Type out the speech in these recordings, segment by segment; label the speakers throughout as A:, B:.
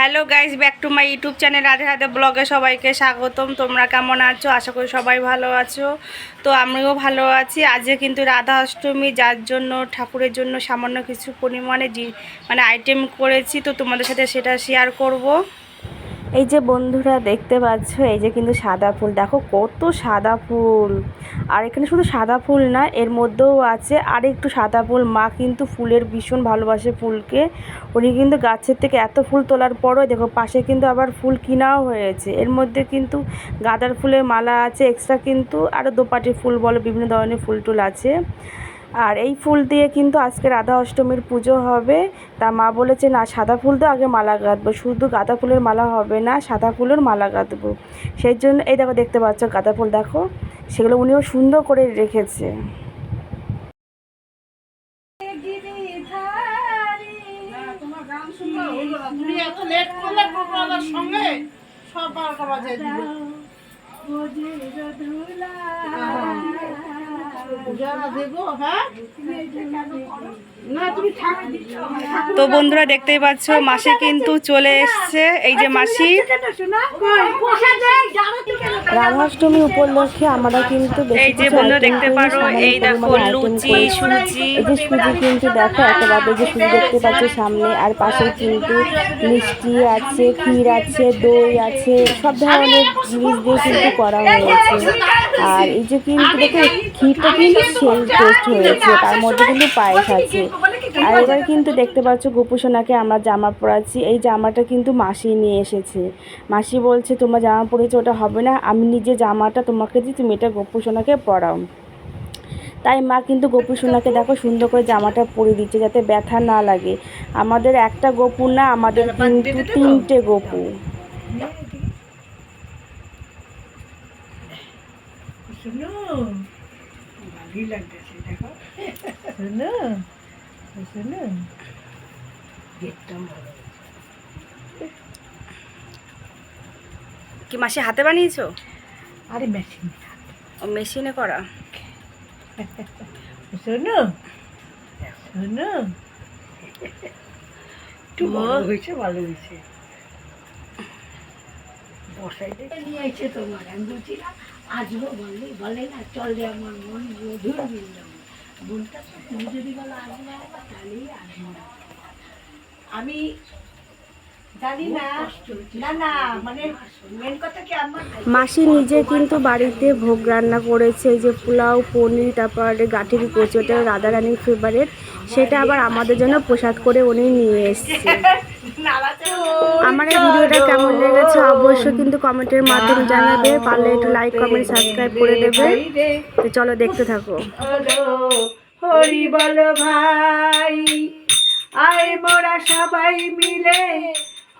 A: Hello guys back to my YouTube channel Radhe Radhe ব্লগে সবাইকে স্বাগতম। তোমরা কেমন আছো? আশা করি সবাই ভালো আছো। তো আমিও ভালো আছি। আজকে কিন্তু রাধা অষ্টমী, যার জন্য, ঠাকুরের জন্য সামান্য কিছু পরিমাণে মানে আইটেম করেছি। তো তোমাদের সাথে সেটা শেয়ার করব। এই যে বন্ধুরা দেখতে পাচ্ছ, এই যে কিন্তু সাদা ফুল। দেখো কত সাদা ফুল। আর এখানে শুধু সাদা ফুল না, এর মধ্যেও আছে আর একটু সাদা ফুল। মা কিন্তু ফুলের ভীষণ ভালোবাসে ফুলকে। উনি কিন্তু গাছের থেকে এত ফুল তোলার পরও দেখো পাশে কিন্তু আবার ফুল কিনাও হয়েছে। এর মধ্যে কিন্তু গাঁদার ফুলের মালা আছে এক্সট্রা কিন্তু আরও দোপাটি ফুল বলো, বিভিন্ন ধরনের ফুল টুল আছে। আর এই ফুল দিয়ে কিন্তু আজকে রাধা অষ্টমীর পুজো হবে তা মা বলেছে না সাদা ফুল তো আগে মালা গাঁথবো শুধু গাঁদা ফুলের মালা হবে না সাদা ফুলের মালা গাঁথবো সেই জন্য এই দেখো দেখতে পাচ্ছ গাঁদা ফুল দেখো সেগুলো উনিও সুন্দর করে রেখেছে
B: সব বাজে দিবে
A: তো বন্ধুরা দেখতেই পাচ্ছ মাসি কিন্তু চলে এসছে। এই যে মাসি। রাধাষ্টমী উপলক্ষে আমরা কিন্তু এই যে বন্ধুরা দেখতে পারো এই দেখো লুচি সুজি। এই যে সুজি কিন্তু দেখো একেবারে যে সুজি দেখতে পাচ্ছ সামনে আর পাশে কিন্তু মিষ্টি আছে ক্ষীর আছে দই আছে সব ধরনের জিনিস দিয়ে কিন্তু করা হয়েছে। আর এই যে কিন্তু দেখো ক্ষীরটা কিন্তু সেই টেস্ট হয়েছে তার মধ্যে কিন্তু পায়েস আছে। আর এবার কিন্তু দেখতে পাচ্ছ গোপুসোনাকে আমরা জামা পরাচ্ছি। এই জামাটা কিন্তু মাসি নিয়ে এসেছে। মাসি বলছে তোমার জামা পরেছো ওটা হবে না। আমি নিজে জামাটা তোমাকে দিই তুমি এটা গোপুসোনাকে পরাও। তাই মা কিন্তু গোপু সোনাকে দেখো সুন্দর করে জামাটা পরে দিচ্ছে যাতে ব্যথা না লাগে। আমাদের একটা গপু না আমাদের কিন্তু তিনটে গপু।
B: শুনো। ভালোই লাগতেছে দেখো। শুনো শুনো।
A: কি মাসে হাতে বানিয়েছো?
B: আরে মেশিন
A: ও মেশিনে করা।
B: শোনো শোনো। একটু বড় হয়েছে ভালো হয়েছে। বসাই দেখে নিয়ে এসে তোমার আমি বলছিলাম আসব বললে বলে না, চলে আমার মন মধুর মিলল মনটা তুমি যদি বলো আসব তাহলেই আসব। আমি
A: মাসি নিজে কিন্তু বাড়িতে ভোগ রান্না করেছে এই যে পোলাও পনির তারপরে গাঠির কচি ওটা রাধারানীর ফেভারেট সেটা আবার আমাদের জন্য প্রসাদ করে উনি নিয়ে এসছে। আমার এই ভিডিওটা কেমন লেগেছে অবশ্যই কিন্তু কমেন্টের মাধ্যমে জানাবে পারলে একটু লাইক কমেন্ট সাবস্ক্রাইব করে দেবে। তো চলো দেখতে থাকো।
B: হরি বল ভাই আয় মোরা সবাই মিলে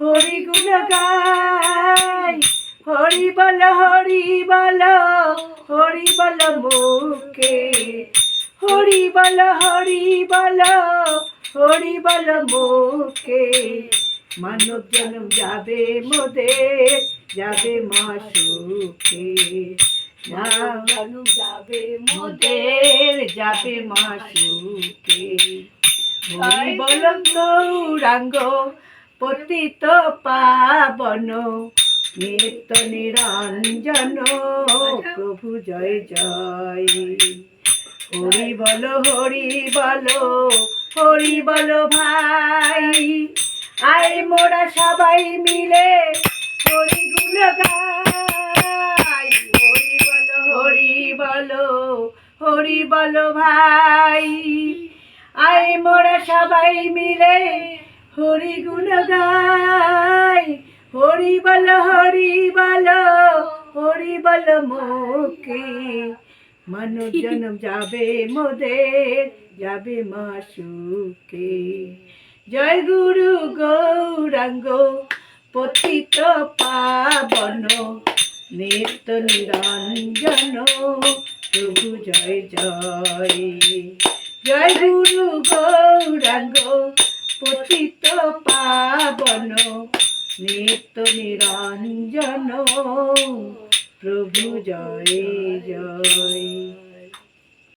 B: হরি গুণ গাই, হরি বল হরি বল হরি বল মুখে। হরি বল হরি বল হরি বল মুখে। মানব জন্ম যাবে মোদের, যাবে মা সুখে যাবে মোদের, যাবে মা সুখে হরি বল, গৌরাঙ্গ পতিত পাবন, নিত্য নিরঞ্জন, প্রভু জয় জয়। হরি বল হরি বল হরি বল ভাই। আই মোরা সবাই মিলে হরি গুণ গাই। হরি বল হরি বল হরি বল ভাই। আই মোরা সবাই মিলে হরি গুণ গাই, হরি বল হরি বল হরি বল মুখে। মানব জন্ম যাবে মোদের, যাবে মা সুখে। জয় গুরু গৌরাঙ্গ, পতিত পাবন, নিত্য নিরঞ্জন। প্রভু জয় জয়। জয় গুরু গৌরাঙ্গ পতিত পাবন নিত্য নিরঞ্জন প্রভু জয় জয়।